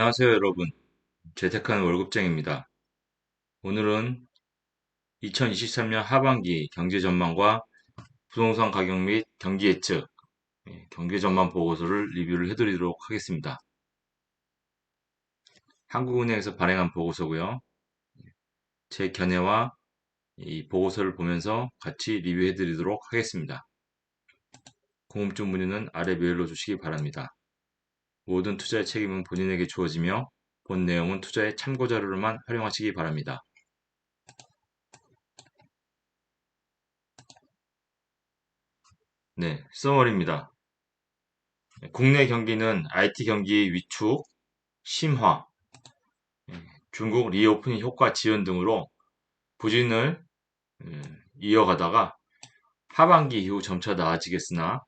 안녕하세요 여러분. 재테크하는 월급쟁입니다. 오늘은 2023년 하반기 경제 전망과 부동산 가격 및 경기 예측 예, 경제 전망 보고서를 리뷰를 해드리도록 하겠습니다. 한국은행에서 발행한 보고서고요. 제 견해와 이 보고서를 보면서 같이 리뷰해 드리도록 하겠습니다. 궁금증 문의는 아래 메일로 주시기 바랍니다 모든 투자의 책임은 본인에게 주어지며 본 내용은 투자의 참고 자료로만 활용하시기 바랍니다. 네, 써머리입니다. 국내 경기는 IT 경기 위축, 심화, 예, 중국 리오프닝 효과 지연 등으로 부진을 예, 이어가다가 하반기 이후 점차 나아지겠으나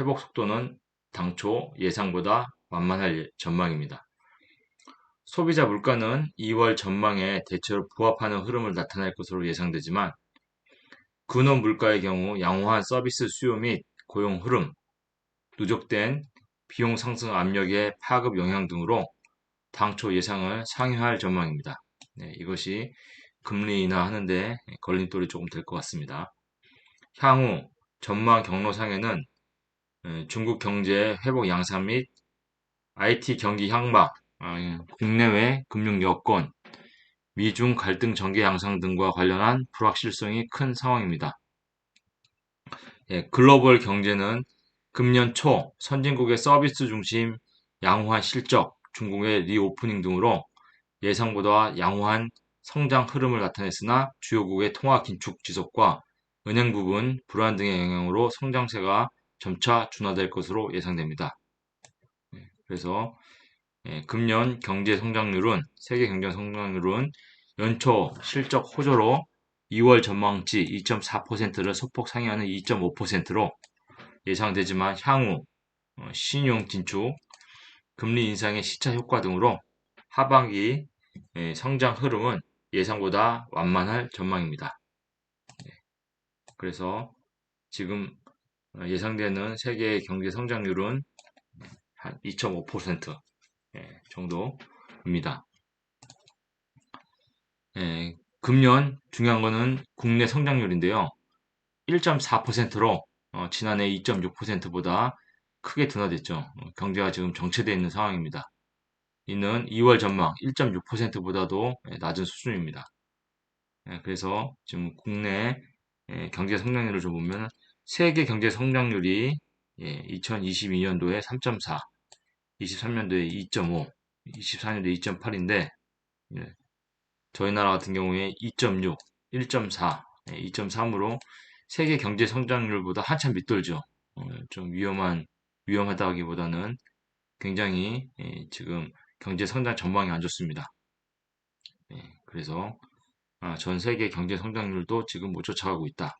회복 속도는 당초 예상보다 만만할 전망입니다. 소비자 물가는 2월 전망에 대체로 부합하는 흐름을 나타낼 것으로 예상되지만 근원 물가의 경우 양호한 서비스 수요 및 고용 흐름, 누적된 비용 상승 압력의 파급 영향 등으로 당초 예상을 상회할 전망입니다. 네, 이것이 금리 인하하는데 걸림돌이 조금 될 것 같습니다. 향후 전망 경로상에는 중국 경제 회복 양상 및 IT 경기 향막, 아, 예. 국내외 금융 여건, 미중 갈등 전개 양상 등과 관련한 불확실성이 큰 상황입니다. 예, 글로벌 경제는 금년 초 선진국의 서비스 중심 양호한 실적, 중국의 리오프닝 등으로 예상보다 양호한 성장 흐름을 나타냈으나 주요국의 통화 긴축 지속과 은행 부분 불안 등의 영향으로 성장세가 점차 둔화될 것으로 예상됩니다. 그래서 예, 금년 경제 성장률은 세계 경제 성장률은 연초 실적 호조로 2월 전망치 2.4%를 소폭 상회하는 2.5%로 예상되지만 향후 어, 신용 진축, 금리 인상의 시차 효과 등으로 하반기 예, 성장 흐름은 예상보다 완만할 전망입니다. 예, 그래서 지금 어, 예상되는 세계 경제 성장률은 한 2.5% 예, 정도입니다. 예, 금년 중요한 거는 국내 성장률인데요. 1.4%로 어, 지난해 2.6%보다 크게 둔화됐죠. 어, 경제가 지금 정체되어 있는 상황입니다. 이는 2월 전망 1.6%보다도 예, 낮은 수준입니다. 예, 그래서 지금 국내 예, 경제 성장률을 좀 보면 세계 경제 성장률이 2022년도에 3.4, 23년도에 2.5, 24년도에 2.8인데 저희 나라 같은 경우에 2.6, 1.4, 2.3으로 세계 경제 성장률보다 한참 밑돌죠. 어, 좀 위험한 위험하다기보다는 굉장히 예, 지금 경제 성장 전망이 안 좋습니다. 예, 그래서 아, 전 세계 경제 성장률도 지금 못 쫓아가고 있다.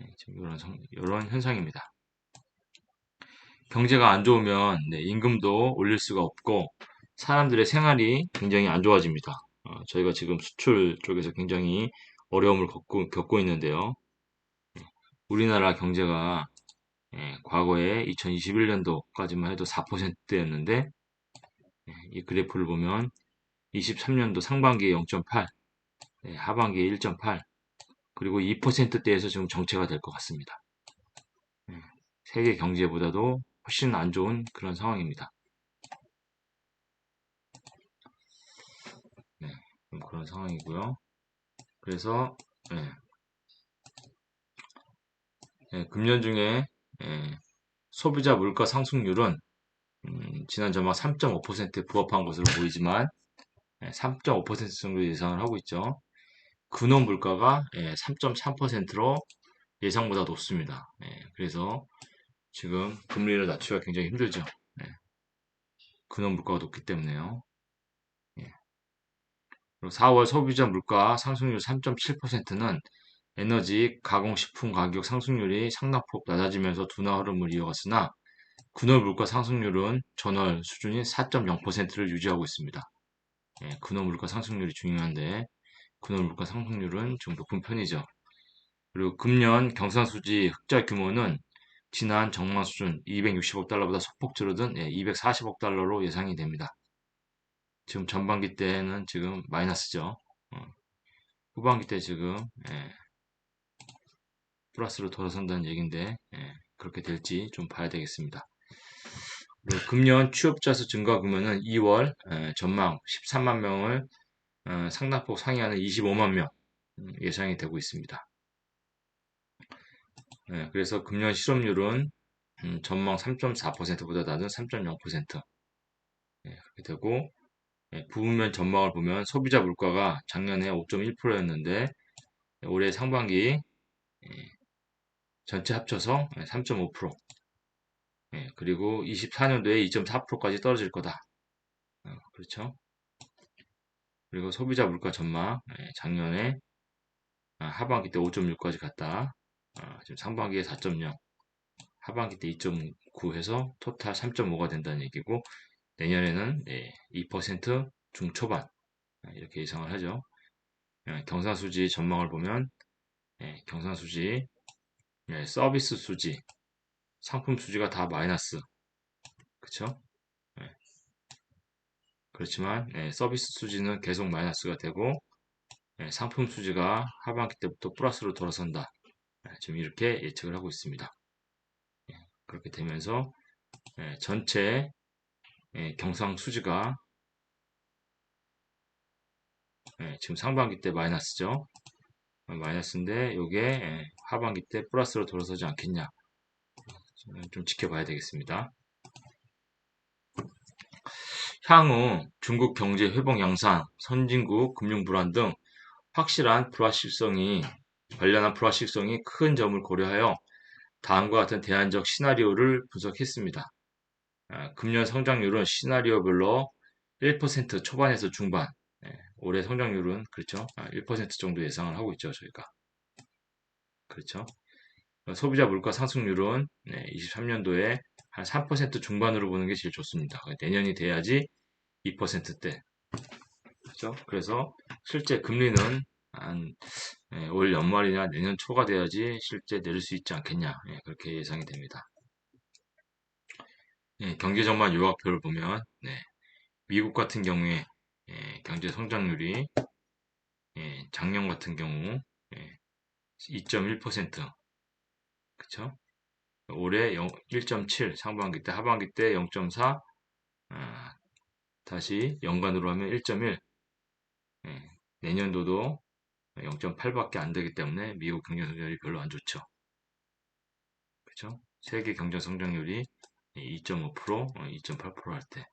예, 지금 이런, 이런 현상입니다. 경제가 안 좋으면 네, 임금도 올릴 수가 없고 사람들의 생활이 굉장히 안 좋아집니다. 어, 저희가 지금 수출 쪽에서 굉장히 어려움을 겪고, 겪고 있는데요. 네, 우리나라 경제가 예, 과거에 2021년도까지만 해도 4%였는데 예, 이 그래프를 보면 23년도 상반기에 0.8, 예, 하반기에 1.8, 그리고 2%대에서 지금 정체가 될 것 같습니다. 예, 세계 경제보다도 훨씬 안 좋은 그런 상황입니다. 네, 그런 상황이고요. 그래서 네. 네, 금년 중에 네, 소비자 물가 상승률은 음, 지난 전망 3.5%에 부합한 것으로 보이지만 3.5% 정도 예상을 하고 있죠. 근원 물가가 3.3%로 예상보다 높습니다. 그래서 지금 금리를 낮추기가 굉장히 힘들죠. 네. 근원 물가가 높기 때문에요. 예. 그리고 4월 소비자 물가 상승률 3.7%는 에너지, 가공식품 가격 상승률이 상당폭 낮아지면서 둔화 흐름을 이어갔으나 근월 물가 상승률은 전월 수준인 4.0%를 유지하고 있습니다. 예, 근월 물가 상승률이 중요한데 근월 물가 상승률은 좀 높은 편이죠. 그리고 금년 경상수지 흑자 규모는 지난 정마 수준 260억 달러보다 소폭 줄어든 240억 예, 달러로 예상이 됩니다. 지금 전반기 때는 지금 마이너스죠. 어. 후반기 때 지금 예, 플러스로 돌아선다는 얘기인데 예, 그렇게 될지 좀 봐야 되겠습니다. 금년 취업자 수 증가 그러면은 2월 예, 전망 13만 명을 어, 상당폭 상회하는 25만 명 음, 예상이 되고 있습니다. 예, 그래서 금년 실업률은 음, 전망 3.4%보다 낮은 3.0% 예, 그렇게 되고 예, 부분면 전망을 보면 소비자 물가가 작년에 5.1%였는데 올해 상반기 예, 전체 합쳐서 3.5% 예, 그리고 24년도에 2.4%까지 떨어질 거다. 어, 그렇죠? 그리고 소비자 물가 전망 예, 작년에 아, 하반기 때 5.6까지 갔다. 아, 지금 상반기에 4.0, 하반기 때 2.9 해서 토탈 3.5가 된다는 얘기고 내년에는 예, 2% 중초반 아, 이렇게 예상을 하죠. 예, 경상수지 전망을 보면 예, 경상수지 예, 서비스 수지 상품 수지가 다 마이너스? 예. 그렇지만 예, 서비스 수지는 계속 마이너스가 되고 예, 상품 수지가 하반기 때부터 플러스로 돌아선다. 예, 지금 이렇게 예측을 하고 있습니다. 예, 그렇게 되면서 예, 전체 예, 경상 수지가 예, 지금 상반기 때 마이너스죠. 어, 마이너스인데 이게 예, 하반기 때 플러스로 돌아서지 않겠냐. 좀 지켜봐야 되겠습니다. 향후 중국 경제 회복 양상, 선진국 금융 불안 등 확실한 불확실성이 관련한 불확실성이 큰 점을 고려하여 다음과 같은 대안적 시나리오를 분석했습니다. 아, 금년 성장률은 시나리오별로 1% 초반에서 중반, 예, 올해 성장률은 그렇죠. 1% 아, 정도 예상을 하고 있죠, 저희가. 그렇죠. 소비자 물가 상승률은 23년도에 한 3% 중반으로 보는 게 제일 좋습니다. 내년이 돼야지 2%대. 그렇죠? 그래서 실제 금리는 한 올 예, 연말이나 내년 초가 돼야지 실제 내릴 수 있지 않겠냐. 예, 그렇게 예상이 됩니다. 예, 경제 전반 요약표를 보면 네, 미국 같은 경우에 예, 경제 성장률이 예, 작년 같은 경우 2.1% 그쵸? 올해 1.7 상반기 때 하반기 때 0.4 아, 다시 연간으로 하면 1.1 예, 내년도도 0.8밖에 안 되기 때문에 미국 경제 성장률이 별로 안 좋죠. 그쵸? 세계 경제 성장률이 2.5%, 2.8%할 때.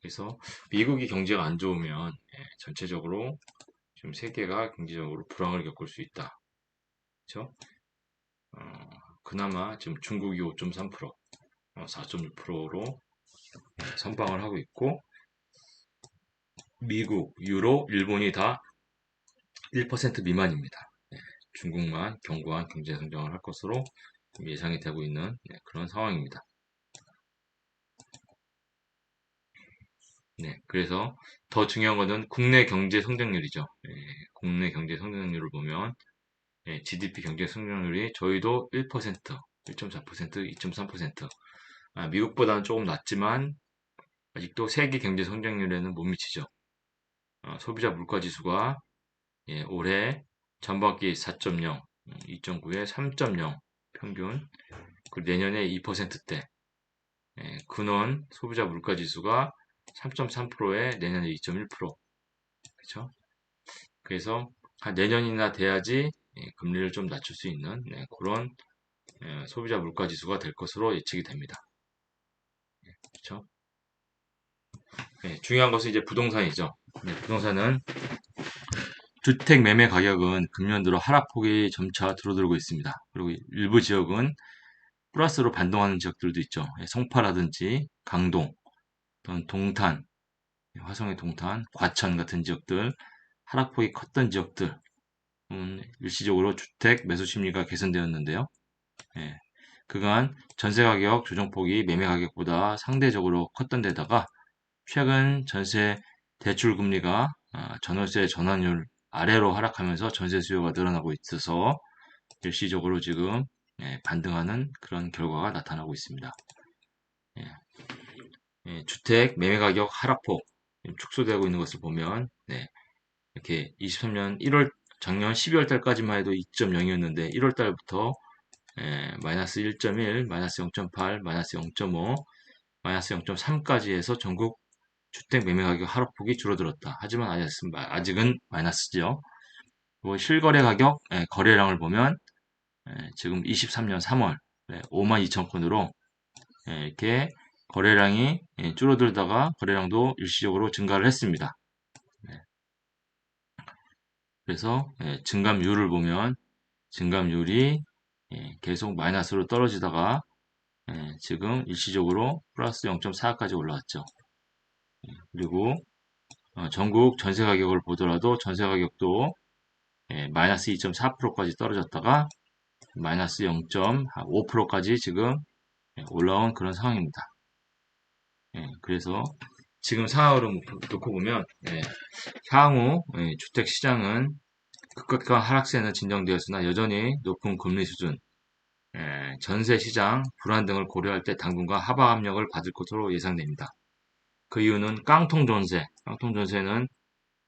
그래서 미국이 경제가 안 좋으면 예, 전체적으로 지금 세계가 경제적으로 불황을 겪을 수 있다. 그쵸? 어, 그나마 지금 중국이 5.3%, 어, 4.6%로 선방을 하고 있고 미국, 유로, 일본이 다 1% 미만입니다. 네, 중국만 견고한 경제 성장을 할 것으로 예상이 되고 있는 네, 그런 상황입니다. 네, 그래서 더 중요한 것은 국내 경제 성장률이죠. 네, 국내 경제 성장률을 보면 예, GDP 경제 성장률이 저희도 1%, 1.4%, 2.3%. 아, 미국보다는 조금 낮지만 아직도 세계 경제 성장률에는 못 미치죠. 어, 소비자 물가 지수가 예, 올해 전반기 4.0, 2.9에 3.0 평균, 그리고 내년에 2%대. 예, 근원 소비자 물가 지수가 3.3%에 내년에 2.1%. 그렇죠? 그래서 한 내년이나 돼야지 예, 금리를 좀 낮출 수 있는 네, 그런 예, 소비자 물가 지수가 될 것으로 예측이 됩니다. 그렇죠? 네, 중요한 것은 이제 부동산이죠. 네, 부동산은 주택 매매 가격은 금년 들어 하락폭이 점차 줄어들고 있습니다. 그리고 일부 지역은 플러스로 반동하는 지역들도 있죠. 성파라든지 강동, 또는 동탄, 화성의 동탄, 과천 같은 지역들, 하락폭이 컸던 지역들, 음, 일시적으로 주택 매수 심리가 개선되었는데요. 예, 그간 전세 가격 조정폭이 매매 가격보다 상대적으로 컸던 데다가 최근 전세 대출 금리가 아, 전월세 전환율 아래로 하락하면서 전세 수요가 늘어나고 있어서 일시적으로 지금 예, 반등하는 그런 결과가 나타나고 있습니다. 예, 예, 주택 매매 가격 하락폭 축소되고 있는 것을 보면 네, 이렇게 23년 1월 작년 12월 달까지만 해도 2.0이었는데 1월 달부터 예, 마이너스 1.1, 마이너스 0.8, 마이너스 0.5, 마이너스 0.3까지 해서 전국 주택 매매 가격 하락폭이 줄어들었다. 하지만 아직은 마이너스죠. 실거래 가격 예, 거래량을 보면 예, 지금 23년 3월 5만 2천 건으로 예, 이렇게 거래량이 예, 줄어들다가 거래량도 일시적으로 증가를 했습니다. 네. 그래서 예, 증감률을 보면 증감률이 예, 계속 마이너스로 떨어지다가 예, 지금 일시적으로 플러스 0.4까지 올라왔죠. 예, 그리고 어, 전국 전세 가격을 보더라도 전세 가격도 예, 마이너스 2.4%까지 떨어졌다가 마이너스 0.5%까지 지금 예, 올라온 그런 상황입니다. 예, 그래서 지금 상황으로 놓고 보면 예, 향후 예, 주택 시장은 급격한 하락세는 진정되었으나 여전히 높은 금리 수준, 예, 전세 시장 불안 등을 고려할 때 당분간 하방 압력을 받을 것으로 예상됩니다. 그 이유는 깡통 전세, 깡통 전세는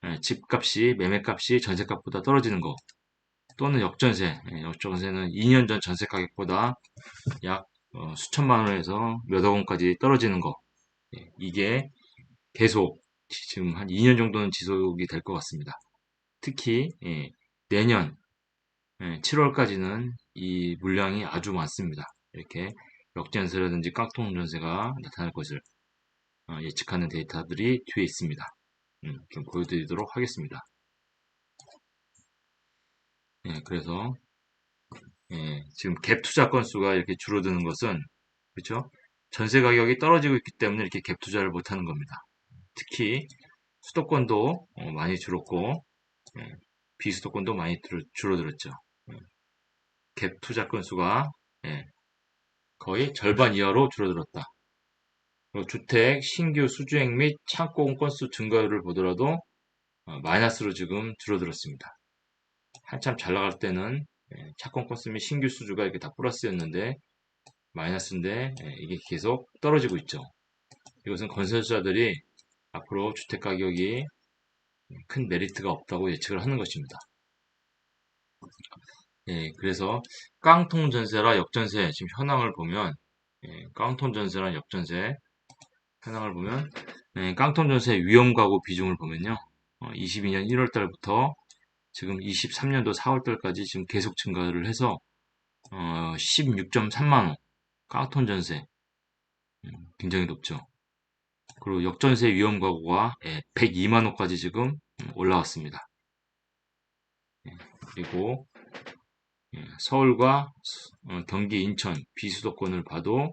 예, 집값이 매매값이 전세값보다 떨어지는 거 또는 역전세, 예, 역전세는 2년 전 전세 가격보다 약 어, 수천만 원에서 몇억 원까지 떨어지는 거 예, 이게 계속 지금 한 2년 정도는 지속이 될 것 같습니다. 특히 예, 내년 7월까지는 이 물량이 아주 많습니다. 이렇게 역전세라든지 깍통 전세가 나타날 것을 어, 예측하는 데이터들이 뒤에 있습니다. 음, 좀 보여드리도록 하겠습니다. 예, 그래서 예, 지금 갭 투자 건수가 이렇게 줄어드는 것은 그렇죠? 전세 가격이 떨어지고 있기 때문에 이렇게 갭 투자를 못하는 겁니다. 특히 수도권도 어, 많이 줄었고 예, 비수도권도 많이 줄어들었죠. 예, 갭 투자 건수가 예, 거의 절반 이하로 줄어들었다. 주택 신규 수주액 및 창고 건수 증가율을 보더라도 어, 마이너스로 지금 줄어들었습니다. 한참 잘 나갈 때는 착공 건수 및 신규 수주가 이렇게 다 플러스였는데 마이너스인데 이게 계속 떨어지고 있죠. 이것은 건설사들이 앞으로 주택 가격이 큰 메리트가 없다고 예측을 하는 것입니다. 예, 그래서 깡통 전세라 역전세 지금 현황을 보면 예, 깡통 전세랑 역전세 현황을 보면 예, 깡통 전세 위험 가구 비중을 보면요. 어, 22년 1월 달부터 지금 23년도 4월 달까지 지금 계속 증가를 해서 어, 16.3만 원 깡통 전세 음, 굉장히 높죠. 그리고 역전세 위험 가구가 102만 예, 원까지 지금 음, 올라왔습니다. 예, 그리고 예, 서울과 어, 경기, 인천, 비수도권을 봐도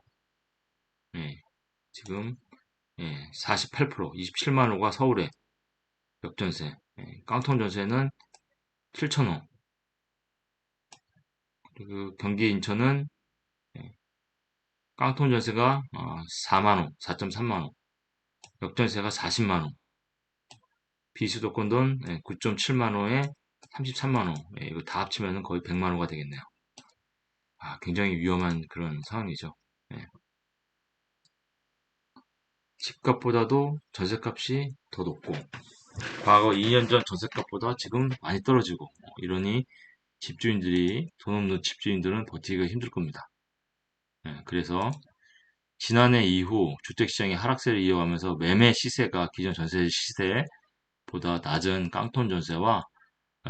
지금 48% 27만 원과 서울에 역전세. 깡통 전세는 7천 원 그리고 경기, 인천은 깡통 전세가 4만원, 어, 4.3만원, 역전세가 40만원, 비수도권 돈 9.7만원에 33만원, 이거 다 합치면 거의 100만원가 되겠네요. 아, 굉장히 위험한 그런 상황이죠. 네. 집값보다도 전세값이 더 높고, 과거 2년 전 전세값보다 지금 많이 떨어지고, 이러니 집주인들이, 돈 없는 집주인들은 버티기가 힘들 겁니다. 예, 그래서 지난해 이후 주택시장이 하락세를 이어가면서 매매 시세가 기존 전세 시세보다 낮은 깡통 전세와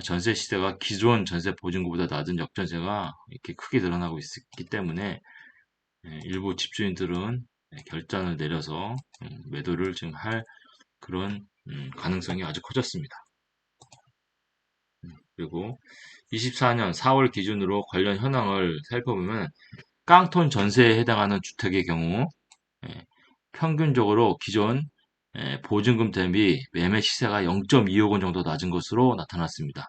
전세 시세가 기존 전세 보증금보다 낮은 역전세가 이렇게 크게 드러나고 있기 때문에 예, 일부 집주인들은 결단을 내려서 음, 매도를 지금 할 그런 음, 가능성이 아주 커졌습니다. 음, 그리고 24년 4월 기준으로 관련 현황을 살펴보면 깡통 전세에 해당하는 주택의 경우 예, 평균적으로 기존 예, 보증금 대비 매매 시세가 0.25억 원 정도 낮은 것으로 나타났습니다.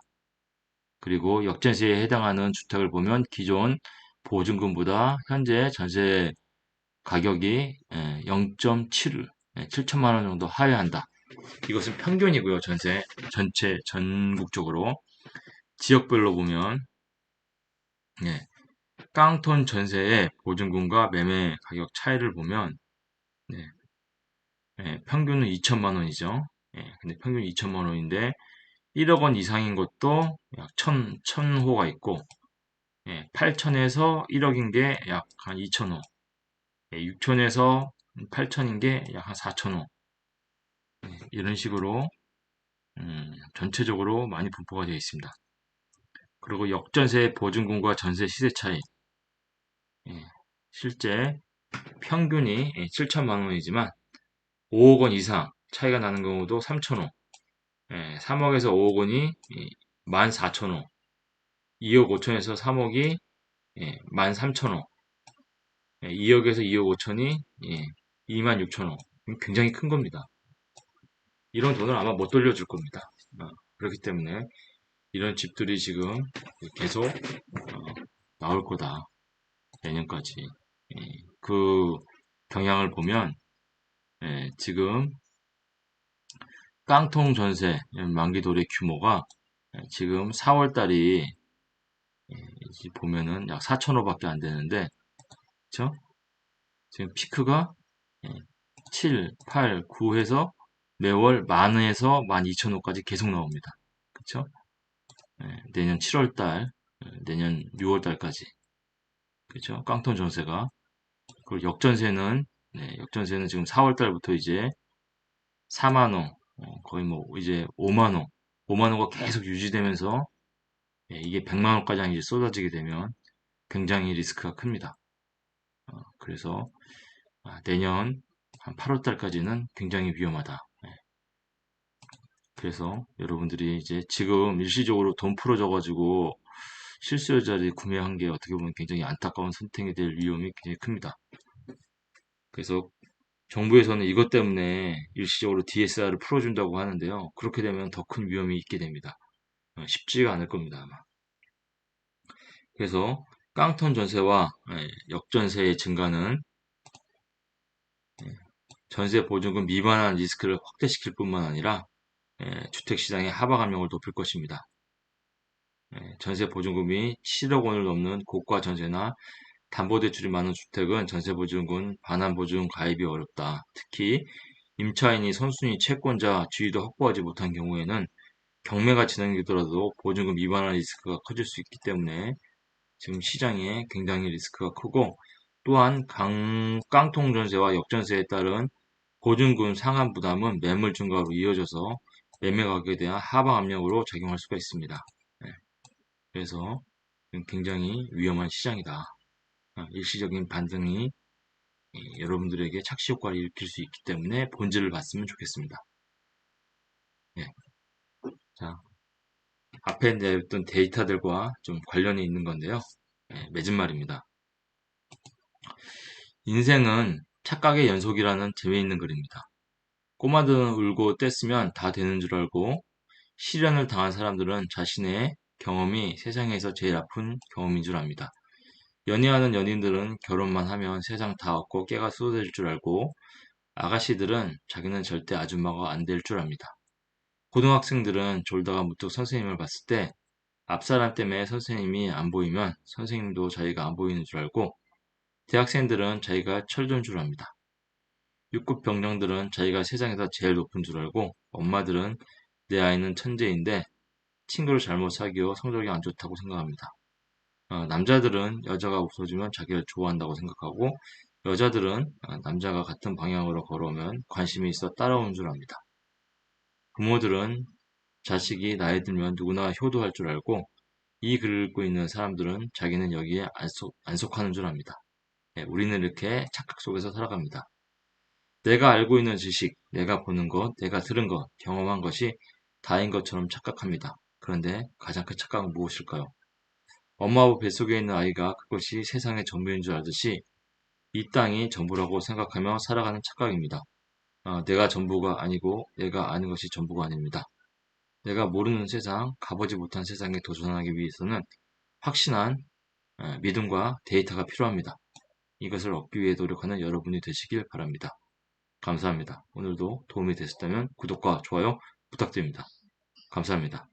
그리고 역전세에 해당하는 주택을 보면 기존 보증금보다 현재 전세 가격이 0.7, 예, 7천만 원 정도 하회한다. 이것은 평균이고요. 전세 전체 전국적으로 지역별로 보면 깡톤 전세의 보증금과 매매 가격 차이를 보면 네, 네, 평균은 2천만 원이죠. 예, 근데 평균 2천만 원인데 1억 원 이상인 것도 약 1,000, 1,000호가 있고 예, 8천에서 1억인 게 약 한 2천호 예, 6천에서 8천인 게 약 한 4천호 예, 이런 식으로 음, 전체적으로 많이 분포가 되어 있습니다. 그리고 역전세 보증금과 전세 시세 차이. 예, 실제 평균이 7천만 원이지만 5억 원 이상 차이가 나는 경우도 3천호 예, 3억에서 5억 원이 14,000호 2억 5천에서 3억이 예, 13,000호 예, 2억에서 2억 5천이 예, 26,000호 굉장히 큰 겁니다. 이런 돈을 아마 못 돌려줄 겁니다. 어, 그렇기 때문에 이런 집들이 지금 계속 어, 나올 거다. 내년까지. 예, 그 경향을 보면 예, 지금 깡통 전세 만기 도래 규모가 예, 지금 4월 달이 예, 보면은 약 4천호밖에 안 되는데 그쵸? 지금 피크가 7, 8, 9 해서 매월 만에서 12,000호까지 계속 나옵니다. 그쵸? 내년 7월 달, 내년 6월 달까지. 그쵸? 깡통 전세가. 그리고 역전세는, 네, 역전세는 지금 4월 달부터 이제 4만호, 어, 거의 뭐 이제 5만호, 5만호가 계속 유지되면서 예, 이게 100만원까지 이제 쏟아지게 되면 굉장히 리스크가 큽니다. 어, 그래서 아, 내년 한 8월달까지는 굉장히 위험하다. 예. 그래서 여러분들이 이제 지금 일시적으로 돈 풀어져가지고 실수요자리 구매한 게 어떻게 보면 굉장히 안타까운 선택이 될 위험이 굉장히 큽니다. 그래서 정부에서는 이것 때문에 일시적으로 DSR을 풀어준다고 하는데요. 그렇게 되면 더 큰 위험이 있게 됩니다. 어, 쉽지가 않을 겁니다, 아마. 그래서 깡통 전세와 예, 역전세의 증가는 예, 전세 보증금 미만한 리스크를 확대시킬 뿐만 아니라 예, 주택시장의 하방 압력을 높일 것입니다. 전세 보증금이 7억 원을 넘는 고가 전세나 담보대출이 많은 주택은 전세보증금, 반환보증 가입이 어렵다. 특히 임차인이 선순위 채권자 지위도 확보하지 못한 경우에는 경매가 진행되더라도 보증금 미반환 리스크가 커질 수 있기 때문에 지금 시장에 굉장히 리스크가 크고 또한 강, 깡통 전세와 역전세에 따른 보증금 상한 부담은 매물 증가로 이어져서 매매 가격에 대한 하방 압력으로 작용할 수가 있습니다. 네. 그래서 굉장히 위험한 시장이다. 어, 일시적인 반등이 예, 여러분들에게 착시 효과를 일으킬 수 있기 때문에 본질을 봤으면 좋겠습니다. 네. 자, 앞에 내었던 데이터들과 좀 관련이 있는 건데요. 네, 맺은 말입니다. 인생은 착각의 연속이라는 재미있는 글입니다. 꼬마들은 울고 뗐으면 다 되는 줄 알고 시련을 당한 사람들은 자신의 경험이 세상에서 제일 아픈 경험인 줄 압니다. 연애하는 연인들은 결혼만 하면 세상 다 얻고 깨가 쏟아질 줄 알고 아가씨들은 자기는 절대 아줌마가 안 될 줄 압니다. 고등학생들은 졸다가 무뚝 선생님을 봤을 때 앞사람 때문에 선생님이 안 보이면 선생님도 자기가 안 보이는 줄 알고 대학생들은 자기가 철든 줄 압니다. 육급 병정들은 자기가 세상에서 제일 높은 줄 알고 엄마들은 내 아이는 천재인데 친구를 잘못 사귀어 성적이 안 좋다고 생각합니다. 어, 남자들은 여자가 웃어주면 자기를 좋아한다고 생각하고 여자들은 어, 남자가 같은 방향으로 걸어오면 관심이 있어 따라오는 줄 압니다. 부모들은 자식이 나이 들면 누구나 효도할 줄 알고 이 글을 읽고 있는 사람들은 자기는 여기에 안, 속, 안 속하는 줄 압니다. 네, 우리는 이렇게 착각 속에서 살아갑니다. 내가 알고 있는 지식, 내가 보는 것, 내가 들은 것, 경험한 것이 다인 것처럼 착각합니다. 그런데 가장 큰 착각은 무엇일까요? 엄마 아버 뱃속에 있는 아이가 그것이 세상의 전부인 줄 알듯이 이 땅이 전부라고 생각하며 살아가는 착각입니다. 어, 내가 전부가 아니고 내가 아는 것이 전부가 아닙니다. 내가 모르는 세상, 가보지 못한 세상에 도전하기 위해서는 확신한 어, 믿음과 데이터가 필요합니다. 이것을 얻기 위해 노력하는 여러분이 되시길 바랍니다. 감사합니다. 오늘도 도움이 되셨다면 구독과 좋아요 부탁드립니다. 감사합니다.